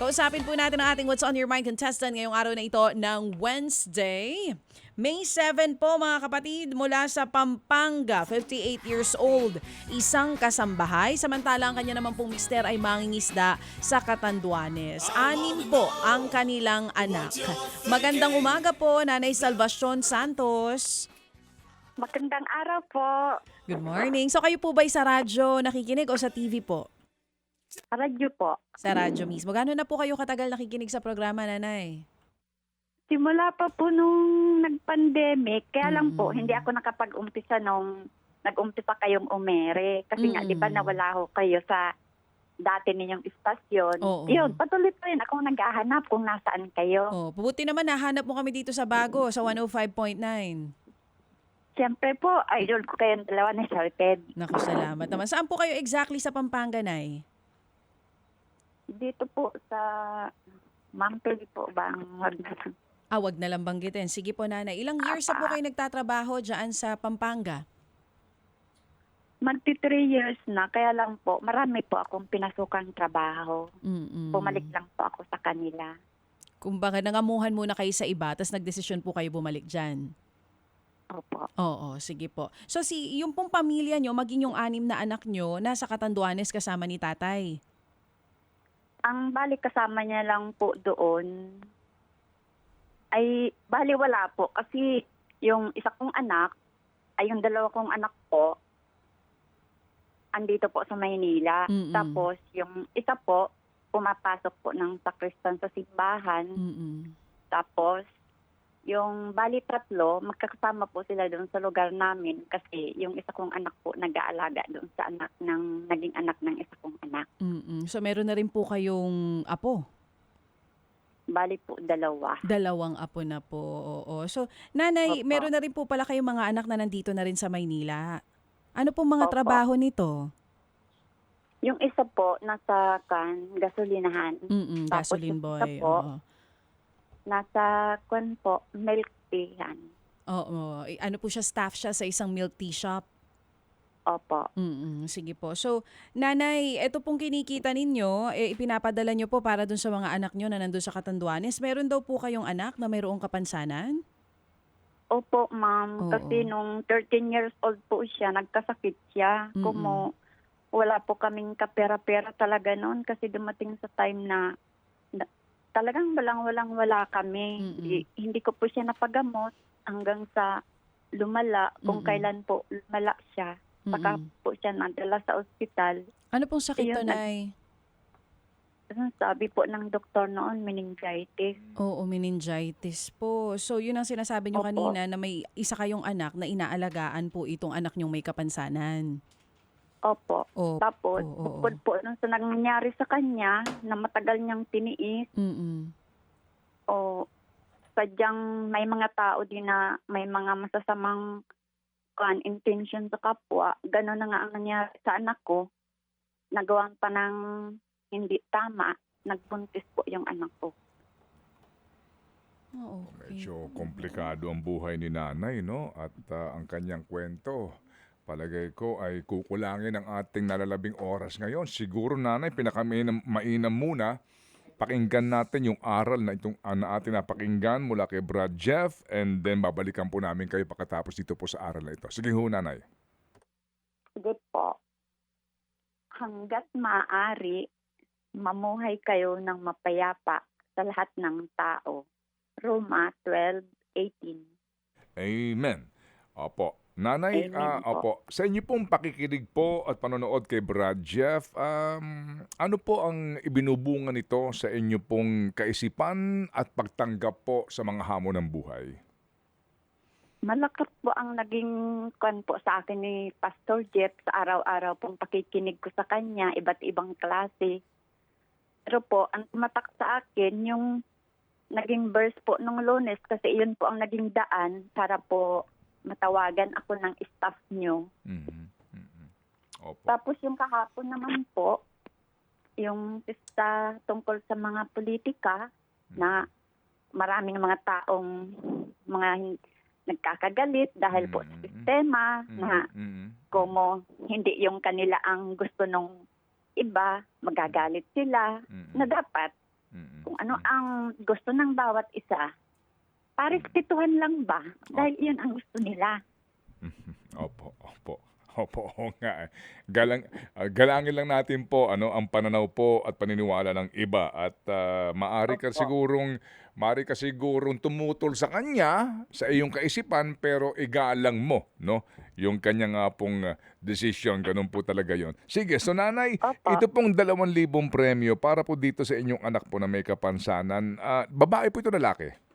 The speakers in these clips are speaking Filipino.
Kausapin po natin ang ating What's on Your Mind contestant ngayong araw na ito ng Wednesday. May 7 po mga kapatid mula sa Pampanga, 58 years old. Isang kasambahay, samantala ang kanya naman pong mister ay mangingisda sa Catanduanes. Anim po ang kanilang anak. Magandang umaga po, Nanay Salvacion Santos. Magandang araw po. Good morning. So kayo po ba'y sa radyo nakikinig o sa TV po? Radyo po. Sa radyo mismo. Gano'n na po kayo katagal nakikinig sa programa, Nanay? Simula pa po nung nag-pandemic, kaya lang po, Mm. hindi ako nakapag-umpisa nung nag-umpisa kayong umere. Kasi nga, Mm. di ba nawala ho kayo sa dati ninyong istasyon. Oo. Yun, patuloy pa rin akong naghahanap kung nasaan kayo. Oh, pubuti naman nahanap mo kami dito sa bago sa 105.9. Siyempre po, idol ko kayong dalawa ni Sir Ted. Naku, salamat naman. Saan po kayo exactly sa Pampanga, Nay? Dito po sa Mampili po ba ang wag na lang. Ah, wag na lang banggitin. Sige po, Nanay. Ilang years na po kayo nagtatrabaho dyan sa Pampanga? Magti three years na, kaya lang po, marami po akong pinasukang trabaho. Mm-mm. Bumalik lang po ako sa kanila. Kumbaga, nangamuhan muna kayo sa iba, tapos nagdesisyon po kayo bumalik dyan. Opo. Oo, sige po. So, si, yung pong pamilya nyo, maging yung anim na anak nyo, nasa Catanduanes kasama ni tatay. Ang bali kasama niya lang po doon ay bali wala po kasi yung isa kong anak ay yung dalawa kong anak po andito po sa Maynila. Mm-mm. Tapos yung isa po pumapasok po ng sakristan sa simbahan. Mm-mm. Tapos yung bali tatlo, magkakasama po sila doon sa lugar namin kasi yung isa kong anak po nag-aalaga doon sa anak ng naging anak ng isa kong anak. Mm-mm. So, meron na rin po kayong apo. Bali po dalawa. Dalawang apo na po. Oo. So, nanay, Opo. meron na rin po pala kayong mga anak na nandito na rin sa Maynila. Ano pong mga Opo. trabaho nito? Yung isa po nasa kan gasolinahan. Mm Tapos gasoline boy. isa po, Oo. Nasa kan po milk tea yan. Oo. Ano po siya, staff siya sa isang milk tea shop. Opo. Mm sige po. So, nanay, ito pong kinikita ninyo, eh, ipinapadala nyo po para dun sa mga anak nyo na nandun sa Catanduanes. Meron daw po kayong anak na mayroong kapansanan? Opo, ma'am. Oo. Kasi nung 13 years old po siya, nagkasakit siya. Mm-mm. Kumo, wala po kaming kapera-pera talaga noon kasi dumating sa time na talagang walang-walang wala kami. Mm-mm. Hindi, hindi ko po siya napagamot hanggang sa lumala. Kung Mm-mm. kailan po lumala siya. Saka Mm-mm. po siya nadala sa ospital. Ano pong sakit to, Ayun, nag- nay? Ang Sabi po ng doktor noon, meningitis. Oo, meningitis po. So, yun ang sinasabi nyo Opo. kanina na may isa kayong anak na inaalagaan po itong anak nyong may kapansanan. Opo. O, Tapos, oo, oo. bukod po nung sa nangyari sa kanya, na matagal niyang tiniis, mm o sadyang may mga tao din na may mga masasamang kan intention sa kapwa, gano'n na nga ang nangyari sa anak ko. Nagawang pa ng hindi tama, nagbuntis po yung anak ko. Oh, okay. Medyo komplikado ang buhay ni nanay, no? At ah, ang kanyang kwento, palagay ko ay kukulangin ang ating nalalabing oras ngayon. Siguro nanay, pinakamainam mainam muna, pakinggan natin yung aral na itong ah, na ating napakinggan mula kay Brad Jeff and then babalikan po namin kayo pagkatapos dito po sa aral na ito. Sige ho, nanay. Sige po. Hanggat maaari, mamuhay kayo ng mapayapa sa lahat ng tao. Roma 12:18. Amen. Opo. Nanay, Amen ah, po. opo, sa inyo pong pakikinig po at panonood kay Brad Jeff, um, ano po ang ibinubunga nito sa inyo pong kaisipan at pagtanggap po sa mga hamon ng buhay? Malakas po ang naging kwan po sa akin ni Pastor Jeff sa araw-araw pong pakikinig ko sa kanya, iba't ibang klase. Pero po, ang tumatak sa akin, yung naging verse po nung lunes kasi yun po ang naging daan para po matawagan ako ng staff nyo. Mhm, mhm. Opo. Tapos yung kahapon naman po, yung pista tungkol sa mga politika na maraming mga taong mga nagkakagalit dahil po sa Mm. sistema Mhm, na mhm. como hindi yung kanila ang gusto nung iba, magagalit sila Mhm, na dapat kung ano ang gusto ng bawat isa. Parespetuhan lang ba? Dahil yun ang gusto nila. Opo, opo. Opo, oo nga. eh. Galang, ah, galangin lang natin po ano ang pananaw po at paniniwala ng iba at ah, maari ka sigurong maari ka sigurong tumutol sa kanya sa iyong kaisipan pero igalang mo no yung kanya nga pong ah, desisyon ganun po talaga yon. Sige, so nanay, Opo. ito pong 2,000 premyo para po dito sa inyong anak po na may kapansanan. Ah, babae po ito lalaki.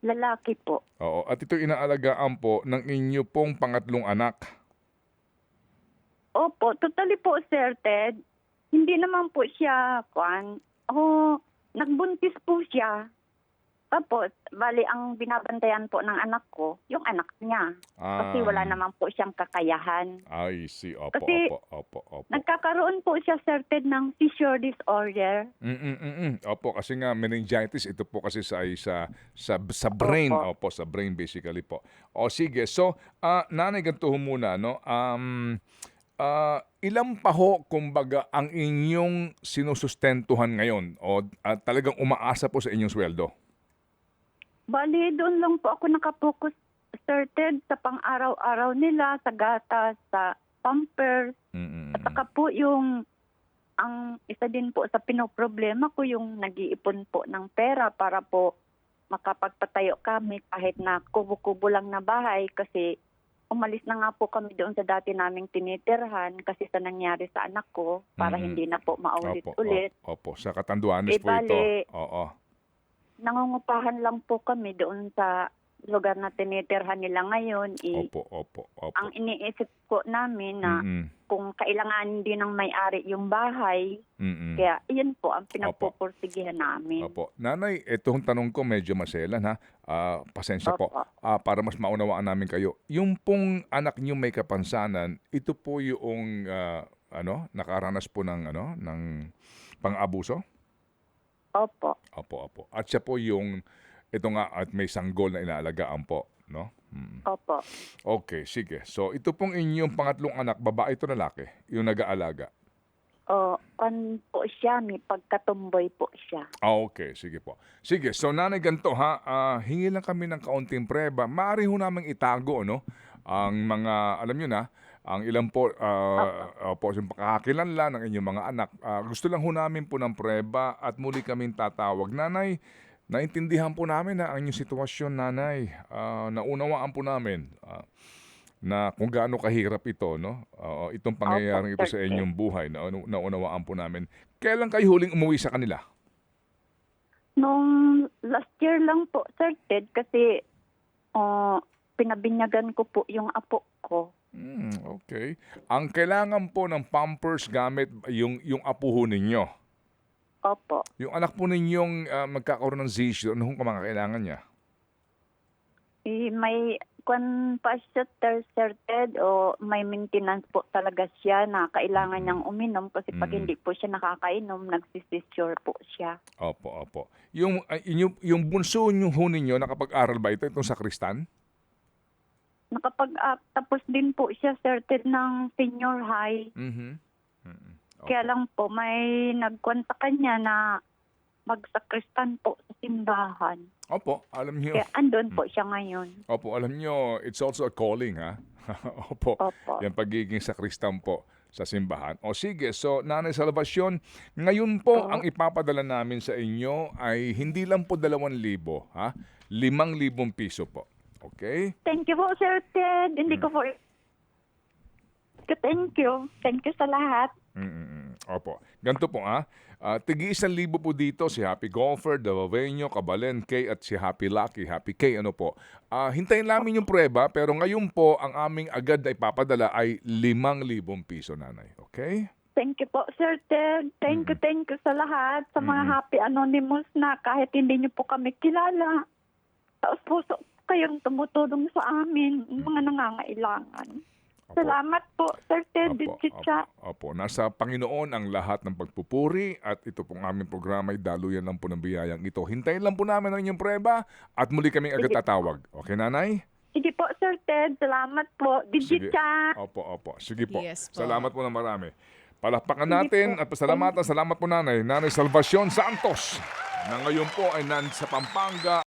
Lalaki po. Oo, at ito inaalagaan po ng inyo pong pangatlong anak. Opo, totally po, Sir Ted. Hindi naman po siya, kwan, oh, nagbuntis po siya. Tapos, bali, ang binabantayan po ng anak ko, yung anak niya. Kasi Ah. wala naman po siyang kakayahan. I see. Opo, Kasi opo, opo, opo. Nagkakaroon po siya, Ted, ng seizure disorder. Mm, mm, mm, mm. Opo, kasi nga meningitis ito po kasi sa sa sa, sa brain, opo. Opo. sa brain basically po. O sige, so ah, nanay ganito ho muna no. Um ah, ilang pa ho kumbaga ang inyong sinusustentuhan ngayon o ah, talagang umaasa po sa inyong sweldo? Bali, doon lang po ako nakapokus, Sir Ted, sa pang-araw-araw nila, sa gatas, sa pampers, Mm, mm, mm. At saka po yung ang isa din po sa pinoproblema ko yung nag-iipon po ng pera para po makapagpatayo kami kahit na kubo-kubo lang na bahay kasi umalis na nga po kami doon sa dati naming tinitirhan kasi sa nangyari sa anak ko para Mhm. hindi na po Opo, maulit-ulit. opo, sa Katanduanes Eh, po ito. bali- Oo. Nangungupahan lang po kami doon sa lugar na tinitirhan nila ngayon. I- Opo, opo, opo. ang iniisip ko namin na Mm, kung kailangan din ng may-ari yung bahay, mm, mm, mm. Kaya iyan po ang pinagpupursigihan namin. Opo. Nanay, itong tanong ko medyo maselan ha. Ah, pasensya po. Opo. Ah, para mas maunawaan namin kayo. Yung pong anak niyo may kapansanan, ito po yung ah, ano, nakaranas po ng ano, ng pang-abuso? Opo. Opo, opo. At siya po yung ito nga at may sanggol na inaalagaan po, no? Mm. Opo. Okay, sige. So, ito pong inyong pangatlong anak, babae ito lalaki, yung nag-aalaga. O, kan po siya, may pagkatumboy po siya. Ah, okay. Sige po. Sige, so nanay ganito ha, ah, hingi lang kami ng kaunting preba. Maaari ho namin itago, no? Ang mga, alam nyo na, ang ilang po, ah, ah, po yung pagkakakilanlan ng inyong mga anak. Ah, gusto lang ho namin po ng preba at muli kaming tatawag. Nanay, naintindihan po namin na ang inyong sitwasyon, nanay. Ah, naunawaan po namin ah, na kung gaano kahirap ito, no? Ah, itong pangyayaring ito sa inyong buhay, na naunawaan po namin. Kailan kayo huling umuwi sa kanila? Nung last year lang po, Sir Ted, kasi o, pinabinyagan ko po yung apo ko. Hmm, okay. Ang kailangan po ng pampers gamit yung yung apo ho ninyo. Opo. Yung anak po ninyong ah, magkakaroon ng seizure, ano hong mga kailangan niya? Eh, may kwan pa siya, Sir Sir Ted, o may maintenance po talaga siya na kailangan niyang uminom kasi pag Mm. hindi po siya nakakainom, nagsisisure po siya. Opo, opo. Yung, ah, yung, yung bunso nyo ho ninyo, nakapag-aral ba ito itong sa Kristan? Nakapag ah, tapos din po siya, Ted, ng senior high. Mhm. Mhm. Opo. Kaya lang po, may nagkwan sa kanya na magsakristan po sa simbahan. Opo, alam niyo. Kaya andun po siya ngayon. Opo, alam niyo, it's also a calling, ha? Opo. Opo. Yung pagiging sakristan po sa simbahan. O sige, so Nanay Salvacion, ngayon po Oo. ang ipapadala namin sa inyo ay hindi lang po 2,000, ha? 5,000 piso po. Okay? Thank you po, Sir Ted. Hindi Mm. ko po... Thank you. Thank you sa lahat. Mm-mm. Opo. Ganito po ah. Ah, tigi isang libo po dito si Happy Golfer, Davaveño, Kabalen K at si Happy Lucky, Happy K ano po. Ah, hintayin namin yung prueba pero ngayon po ang aming agad na ipapadala ay 5,000 piso nanay. Okay? Thank you po, Sir Ted. Thank you, thank you sa lahat. Sa mga happy anonymous na kahit hindi niyo po kami kilala. Taos puso kayong tumutulong sa amin, mga nangangailangan. Opo. Salamat po, Sir Ted Chicha. opo, opo. Nasa Panginoon ang lahat ng pagpupuri at ito pong aming programa ay daluyan lang po ng biyayang ito. Hintayin lang po namin ang inyong prueba at muli kaming agad tatawag. Okay, nanay? Sige po, Sir Ted. Salamat po. Sige. Digicha. Opo, opo. Sige po. Yes po. Salamat po ng marami. Palakpakan natin at pasalamatan. Salamat po nanay. Nanay Salvacion Santos. na ngayon po ay nan sa Pampanga